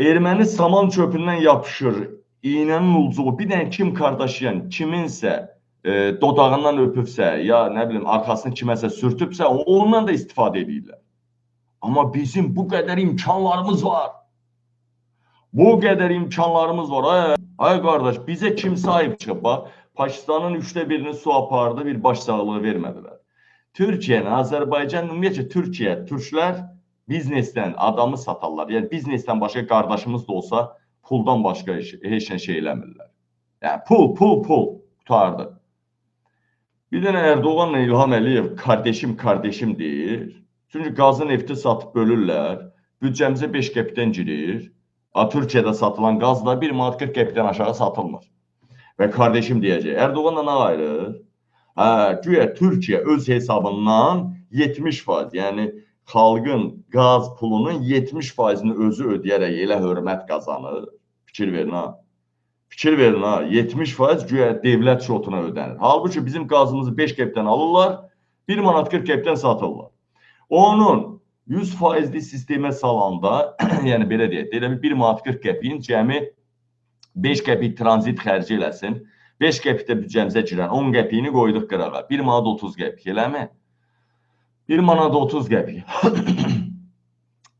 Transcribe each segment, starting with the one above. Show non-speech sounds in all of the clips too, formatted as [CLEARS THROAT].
Erməni saman çöpündən yapışır. İğnənin ucu bir dənə Kim Kardashian kiminsə e, dodağından öpübsə, ya nə bilim arxasını kiməsə sürtübsə, ondan da istifadə edirlər. Amma bizim bu qədər imkanlarımız var. Bu qədər imkanlarımız var. Ay, ay qardaş, bizə kim sahib çıxıb? Bax, Pakistanın üçdə birini su apardı, bir baş sağlığı vermədilər. Türkiyənin, Azərbaycan, ümumiyyətlə Türkiyə, biznesdən adamı satarlar. Yəni biznesdən başqa qardaşımız da olsa puldan başqa heç, heç nə şey eləmirlər. Yəni pul, pul, pul qutardı. Bir dənə Erdoğanla İlham Əliyev kardeşim, kardeşim deyir. Çünki qazı nefti satıb bölürlər. Büdcəmizə 5 qəpikdən girir. A, Türkiyədə satılan qaz da 1 manat 40 qəpikdən aşağı satılmır. Və kardeşim deyəcək. Erdoğanla nə ayrı? Hə, güya Türkiyə öz hesabından 70%, yəni xalqın qaz pulunun 70%-ni özü ödəyərək elə hörmət qazanır. Fikir verin ha. Fikir verin ha. 70% güya dövlət şotuna ödənir. Halbuki bizim qazımızı 5 qəpikdən alırlar, 1 manat 40 qəpikdən satırlar. Onun 100%li sistemə salanda, [CLEARS THROAT] yəni belə deyək, elə bir 1 manat 40 qəpiyin cəmi 5 qəpik tranzit xərci eləsin. 5 qəpik də büdcəmizə girən 10 qəpiyini qoyduq qırağa. 1 manat 30 qəpik, eləmi? 1 manat 30 qəpik.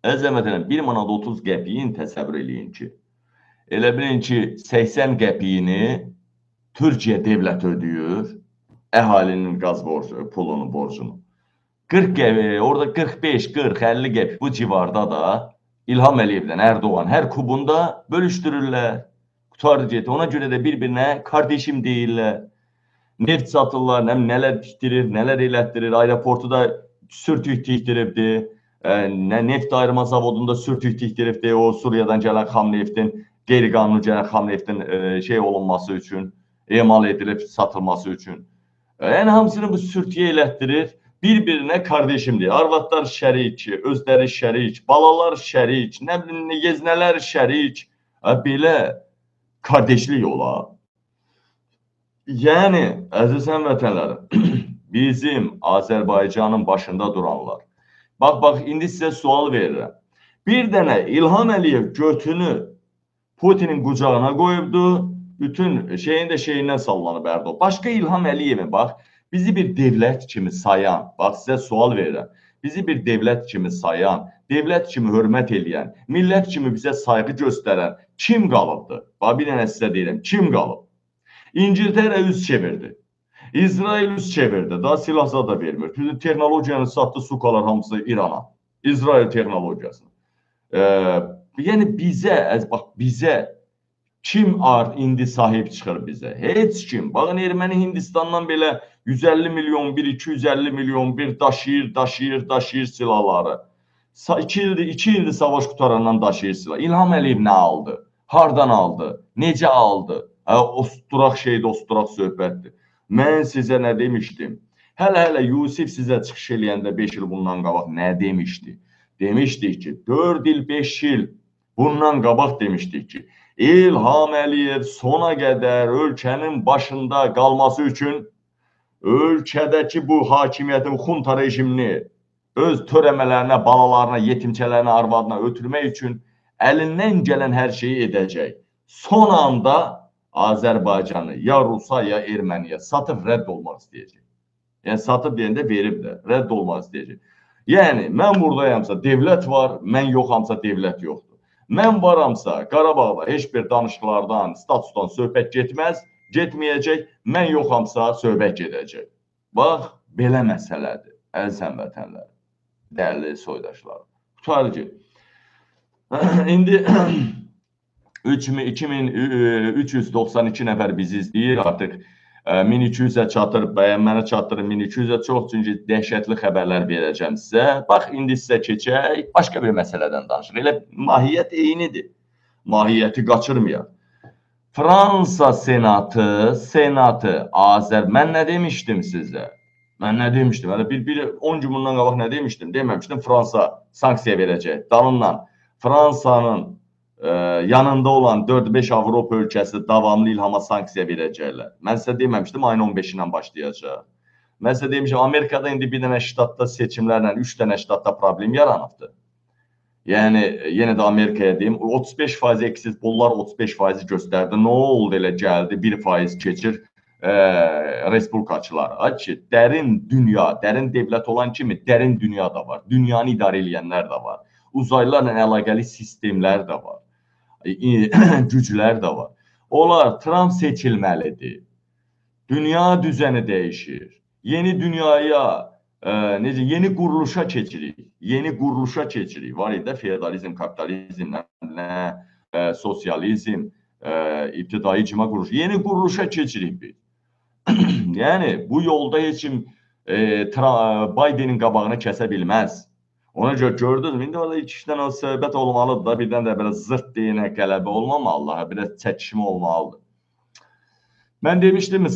Əzəmətlə 1 manat 30 qəpiyin təsəvvür eləyin ki, elə bilin ki, 80 qəpiyini Türkiyə dövlət ödəyir, əhalinin qaz borcu, pulunu, borcunu. 40 qəpik, orada 45, 40, 50 qəpik bu civarda da İlham Əliyevdən Erdoğan hər kubunda bölüşdürürlər. Qutardı getdi. Ona görə də bir-birinə kardeşim deyirlər. Neft satırlar, nə, nələr tikdirir, nələr elətdirir. Aeroportu da sürtük tikdiribdi. E, nə neft ayırma zavodunda sürtük tikdiribdi. O Suriyadan gələn xam neftin, qeyri-qanuni gələn xam neftin şey olunması üçün, emal edilib satılması üçün. Yəni hamısını bu sürtüyə elətdirir. Bir-birinə kardeşim deyir. Arvadlar şərik, özləri şərik, balalar şərik, nə bilim yeznələr şərik. Belə kardeşlik olar. Yəni, əziz həmvətənlərim, [CLEARS THROAT] bizim Azərbaycanın başında duranlar. Bax, bax, indi sizə sual verirəm. Bir dənə İlham Əliyev götünü Putinin qucağına qoyubdu, bütün şeyin də şeyindən sallanıb Erdoğan. Başqa İlham Əliyevin, bax, bizi bir devlət kimi sayan, bax, sizə sual verirəm. Bizi bir devlət kimi sayan, devlət kimi hörmət eləyən, millət kimi bizə sayğı göstərən kim qalıbdı? Bax, bir dənə sizə deyirəm, kim qalıb? İngiltərə üz çevirdi. İsrail üz çevirdi. Daha silahza da vermir. Bütün texnologiyanı satdı, sukalar hamısı İrana. İsrail texnologiyasını. Ee, yəni bizə, bax bizə kim art indi sahib çıxır bizə? Heç kim. Baxın Erməni Hindistandan belə 150 milyon bir, 250 milyon bir daşıyır, daşıyır, daşıyır silahları. 2 ildir, 2 ildir savaş qutarandan daşıyır silah. İlham Əliyev nə aldı? Hardan aldı? Necə aldı? Hə, osturaq şeydir, osturaq söhbətdir. Mən sizə nə demişdim? Hələ-hələ Yusif sizə çıxış eləyəndə 5 il bundan qabaq nə demişdi? Demişdik ki, 4 il, 5 il bundan qabaq demişdik ki, İlham Əliyev sona qədər ölkənin başında qalması üçün ölkədəki bu hakimiyyətin xunta rejimini öz törəmələrinə, balalarına, yetimçələrinə, arvadına ötürmək üçün əlindən gələn hər şeyi edəcək. Son anda Azərbaycanı ya Rusa, ya Erməniyə satıb rədd olmaq istəyəcək. Yəni satıb deyəndə verib də rədd olmaq istəyəcək. Yəni mən buradayamsa dövlət var, mən yoxamsa dövlət yoxdur. Mən varamsa Qarabağda heç bir danışıqlardan, statusdan söhbət getməz, getməyəcək. Mən yoxamsa söhbət gedəcək. Bax, belə məsələdir. Əziz həmvətənlər, dəyərli soydaşlar. Qutarı ki, [CLEARS THROAT] indi [CLEARS THROAT] 2392 nəfər bizi izləyir. Artıq 1200-ə çatır, bəyənməni çatdırır 1200-ə çox, çünki dəhşətli xəbərlər verəcəm sizə. Bax, indi sizə keçək, başqa bir məsələdən danışırıq. Elə mahiyyət eynidir. Mahiyyəti qaçırmayaq. Fransa senatı, senatı, Azər, mən nə demişdim sizə? Mən nə demişdim? Hələ bir, bir 10 gün bundan qabaq nə demişdim? Deməmişdim, Fransa sanksiya verəcək. Dalından Fransanın yanında olan 4-5 Avropa ölkəsi davamlı İlhama sanksiya verəcəklər. Mən sizə deməmişdim, ayın 15-dən başlayacaq. Mən sizə demişəm, Amerikada indi bir dənə ştatda seçimlərlə 3 dənə ştatda problem yaranıbdı. Yəni yenə də Amerikaya deyim, 35% eksiz pullar 35% göstərdi. Nə oldu elə gəldi 1% keçir e, respublikaçılar. Açı dərin dünya, dərin dövlət olan kimi dərin dünya da var. Dünyanı idarə edənlər də var. Uzaylılarla əlaqəli sistemlər də var. [CLEARS THROAT] güclər də var. Onlar Trump seçilməlidir. Dünya düzəni dəyişir. Yeni dünyaya e, necə yeni quruluşa keçirik. Yeni quruluşa keçirik. Var idi feodalizm, kapitalizm, nə e, sosializm, e, ibtidai icma quruluşu. Yeni quruluşa keçirik biz. [CLEARS THROAT] yəni bu yolda heç kim e, Bidenin qabağını kəsə bilməz. Ona görə gördünüz, indi orada iki kişidən o söhbət olmalıdır da, birdən də belə zırt deyinə qələbə olmamalıdır, biraz çəkişmə olmalıdır. Mən demişdim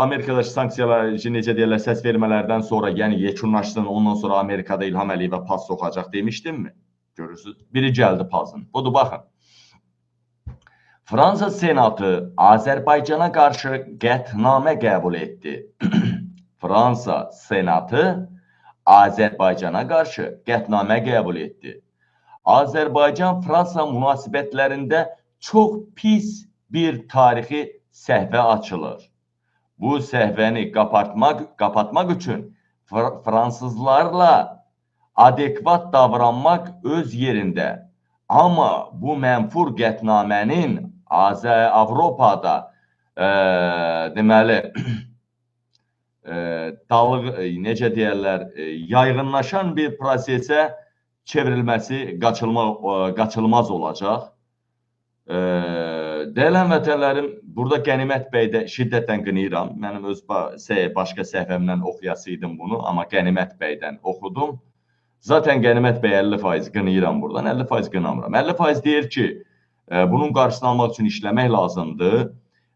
Amerikada sanksiyalar necə deyirlər səs vermələrdən sonra, yəni yekunlaşsın, ondan sonra Amerikada İlham Əliyevə pas soxacaq demişdimmi? Görürsüz. Biri gəldi pasın. Budur baxın. Fransa Senatı Azərbaycana qarşı qətnamə qəbul etdi. [CLEARS THROAT] Fransa Senatı Azərbaycana qarşı qətnamə qəbul etdi. Azərbaycan-Fransa münasibətlərində çox pis bir tarixi səhvə açılır. Bu səhvəni qapatmaq, qapatmaq üçün fr fransızlarla adekvat davranmaq öz yerində. Amma bu mənfur qətnamənin Avropada e, deməli [CLEARS THROAT] dalıq e, necə deyirlər, e, yayğınlaşan bir prosesə çevrilməsi qaçılmaz qaçılmaz olacaq. Dəyərli həmvətənlərim, burada Qənimət bəy də şiddətən qınayıram. Mənim öz başqa səhvəmdən oxuyasıydım bunu, amma Qənimət bəydən oxudum. Zaten Qənimət bəy 50% qınayıram buradan, 50% qınamıram. 50% deyir ki, e, bunun qarşısını almaq üçün işləmək lazımdır.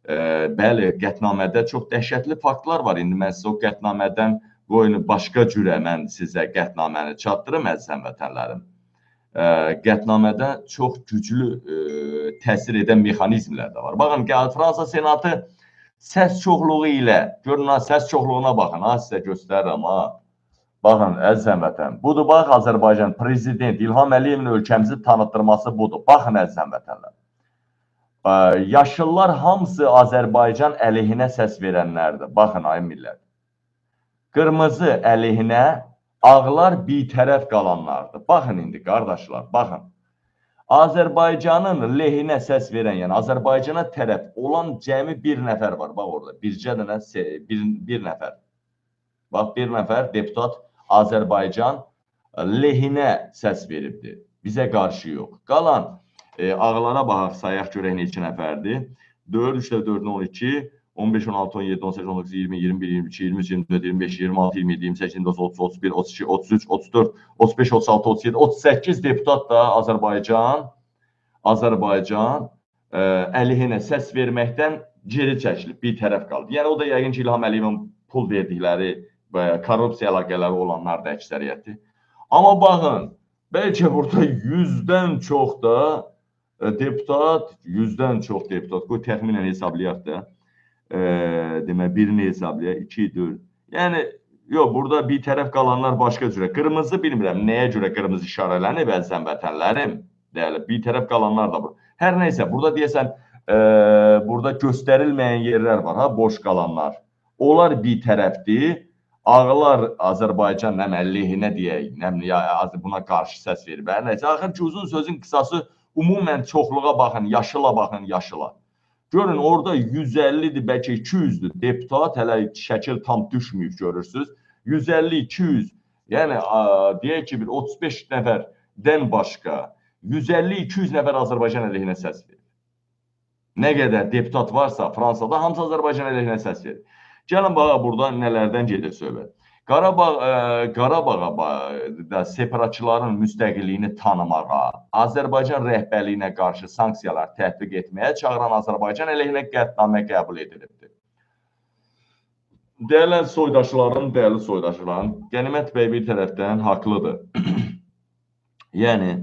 E, bəli, qətnamədə çox dəhşətli faktlar var. İndi mən sizə o qətnamədən qoyun başqa cürə mən sizə qətnaməni çatdırım əziz həmvətənlərim qətnamədə çox güclü ə, təsir edən mexanizmlər də var. Baxın, Fransa Senatı səs çoxluğu ilə, görün ha, səs çoxluğuna baxın, ha sizə göstərirəm ha. Baxın, əziz həmvətən, budur bax Azərbaycan prezident İlham Əliyevin ölkəmizi tanıtdırması budur. Baxın əziz həmvətənlər. Yaşıllar hamısı Azərbaycan əleyhinə səs verənlərdir. Baxın ay millət. Qırmızı əleyhinə Ağlar bitərəf qalanlardır. Baxın indi qardaşlar, baxın. Azərbaycanın lehinə səs verən, yəni Azərbaycana tərəf olan cəmi bir nəfər var. Bax orada bircə dənə bir, bir nəfər. Bax bir nəfər deputat Azərbaycan lehinə səs veribdir. Bizə qarşı yox. Qalan e, ağlara baxaq, sayaq görək neçə nəfərdir. 4 3 4 12 15, 16, 17, 18, 19, 20, 21, 22, 23, 24, 25, 26, 27, 28, 29, 30, 31, 32, 33, 34, 35, 36, 37, 38 deputat da Azərbaycan Azərbaycan ə, əleyhinə səs verməkdən geri çəkilib, bir tərəf qaldı. Yəni o da yəqin ki, İlham Əliyevin pul verdikləri və korrupsiya əlaqələri olanlar da əksəriyyəti. Amma baxın, bəlkə burada 100-dən çox da deputat, 100-dən çox deputat, qoy təxminən hesablayaq da e, demək birini hesablaya, 2, 4. Yəni yox, burada bir tərəf qalanlar başqa cürə. Qırmızı bilmirəm nəyə görə qırmızı işarələnib əzizəm vətənlərim. Dəli, bir tərəf qalanlar da bu. Hər nəysə, burada deyəsən e, burada göstərilməyən yerlər var, ha, boş qalanlar. Onlar bir tərəfdir. Ağlar Azərbaycan nəm əleyhinə deyək, ya buna qarşı səs verib. Hər nəysə, axır ki, uzun sözün qısası ümumən çoxluğa baxın, yaşıla baxın, yaşıla. Görün orada 150-dir, bəlkə 200-dür deputat, hələ şəkil tam düşməyib görürsüz. 150-200, yəni ə, deyək ki, bir 35 nəfərdən başqa 150-200 nəfər Azərbaycan əleyhinə səs verir. Nə qədər deputat varsa Fransada hamısı Azərbaycan əleyhinə səs verir. Gəlin baxa burada nələrdən gedir söhbət. Qarabağ ə, e, Qarabağa da separatçıların müstəqilliyini tanımağa, Azərbaycan rəhbərliyinə qarşı sanksiyalar tətbiq etməyə çağıran Azərbaycan əleyhinə qətnamə qəbul edilibdir. Dəyərli soydaşların, dəyərli soydaşların, Qənimət bəy bir tərəfdən haqlıdır. [CLEARS THROAT] yəni ə,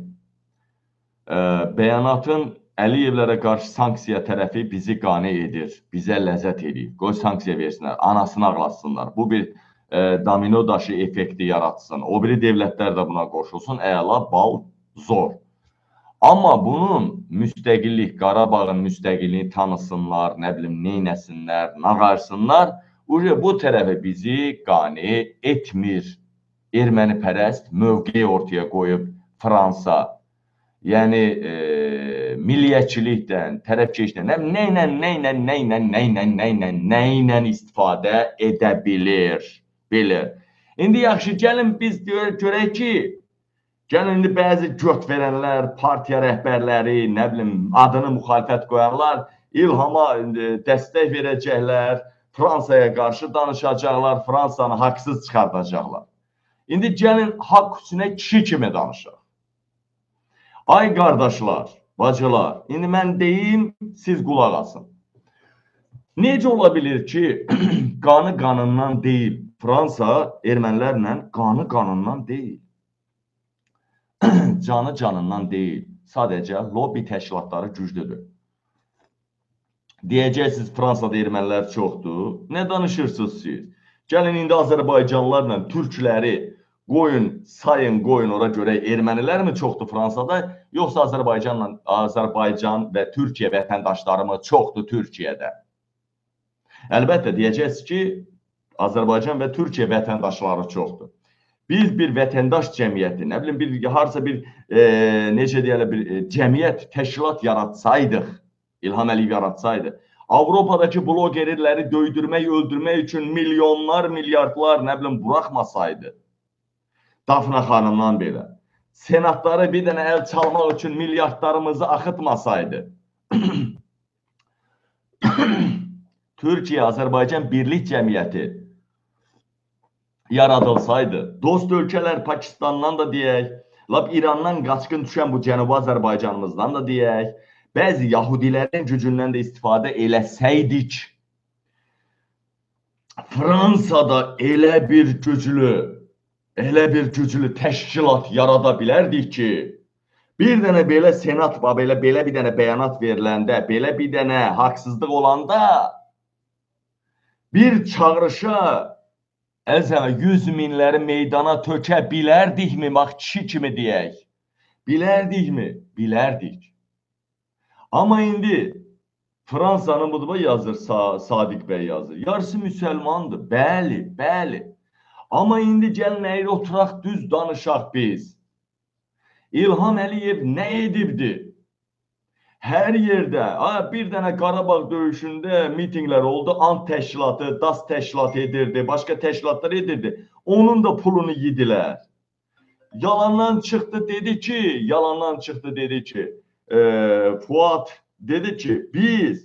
e, bəyanatın Əliyevlərə qarşı sanksiya tərəfi bizi qane edir, bizə ləzzət edir. Qoy sanksiya versinlər, anasını ağlatsınlar. Bu bir e, domino daşı effekti yaratsın. O biri dövlətlər də buna qoşulsun. Əla bal Zor. Amma bunun müstəqillik, Qarabağın müstəqilliyini tanısınlar, nə bilim, neynəsinlər, nağarsınlar. Uje bu tərəfə bizi qane etmir. Erməni pərəst mövqe ortaya qoyub Fransa. Yəni e, milliyyətçilikdən, tərəfkeşdən, nə ilə, nə ilə, nə ilə, nə ilə, nə ilə, nə ilə istifadə edə bilir. Bilir. İndi yaxşı gəlin biz gör- görək ki, gəlin indi bəzi göt verənlər, partiya rəhbərləri, nə bilim, adını müxalifət qoyanlar İlhama indi dəstək verəcəklər, Fransaya qarşı danışacaqlar, Fransanı haqsız çıxardacaqlar. İndi gəlin haqq üstünə kişi kimi danışaq. Ay qardaşlar, bacılar, indi mən deyim, siz qulaq asın. Necə ola bilər ki, [CLEARS THROAT] qanı qanından deyil. Fransa ermənilərlə qanı qanından deyil. [CLEARS THROAT] Canı canından deyil. Sadəcə lobby təşkilatları güclüdür. Deyəcəksiniz Fransada ermənilər çoxdur. Nə danışırsınız siz? Gəlin indi Azərbaycanlılarla türkləri qoyun, sayın, qoyun ora görə ermənilər mi çoxdur Fransada, yoxsa Azərbaycanla Azərbaycan və Türkiyə vətəndaşları mı çoxdur Türkiyədə? Əlbəttə deyəcəksiniz ki, Azərbaycan və Türkiyə vətəndaşları çoxdur. Biz bir vətəndaş cəmiyyəti, nə bilim bir harsa bir e, necə deyirlər bir e, cəmiyyət, təşkilat yaratsaydıq, İlham Əliyev yaratsaydı, Avropadakı blogerləri döydürmək, öldürmək üçün milyonlar, milyardlar nə bilim buraxmasaydı, Dafna xanımdan belə, senatları bir dənə əl çalmaq üçün milyardlarımızı axıtmasaydı, [COUGHS] Türkiyə, Azərbaycan Birlik Cəmiyyəti yaradılsaydı, dost ölkələr Pakistandan da deyək, lap İrandan qaçqın düşən bu Cənubi Azərbaycanımızdan da deyək, bəzi Yahudilərin gücündən də istifadə eləsəydik, Fransada elə bir güclü, elə bir güclü təşkilat yarada bilərdik ki, bir dənə belə senat, belə belə bir dənə bəyanat veriləndə, belə bir dənə haqsızlıq olanda bir çağırışa Əzəmə 100 minləri meydana tökə bilərdikmi, bax kişi kimi deyək. Bilərdikmi? Bilərdik. Amma indi Fransanın buduba yazır Sa Sadiq bəy yazır. Yarısı müsəlmandır. Bəli, bəli. Amma indi gəlin əyri oturaq düz danışaq biz. İlham Əliyev nə edibdi? Hər yerdə, ha, bir dənə Qarabağ döyüşündə mitinqlər oldu, ant təşkilatı, DAS təşkilatı edirdi, başqa təşkilatlar edirdi. Onun da pulunu yedilər. Yalandan çıxdı dedi ki, yalandan çıxdı dedi ki, e, Fuat dedi ki, biz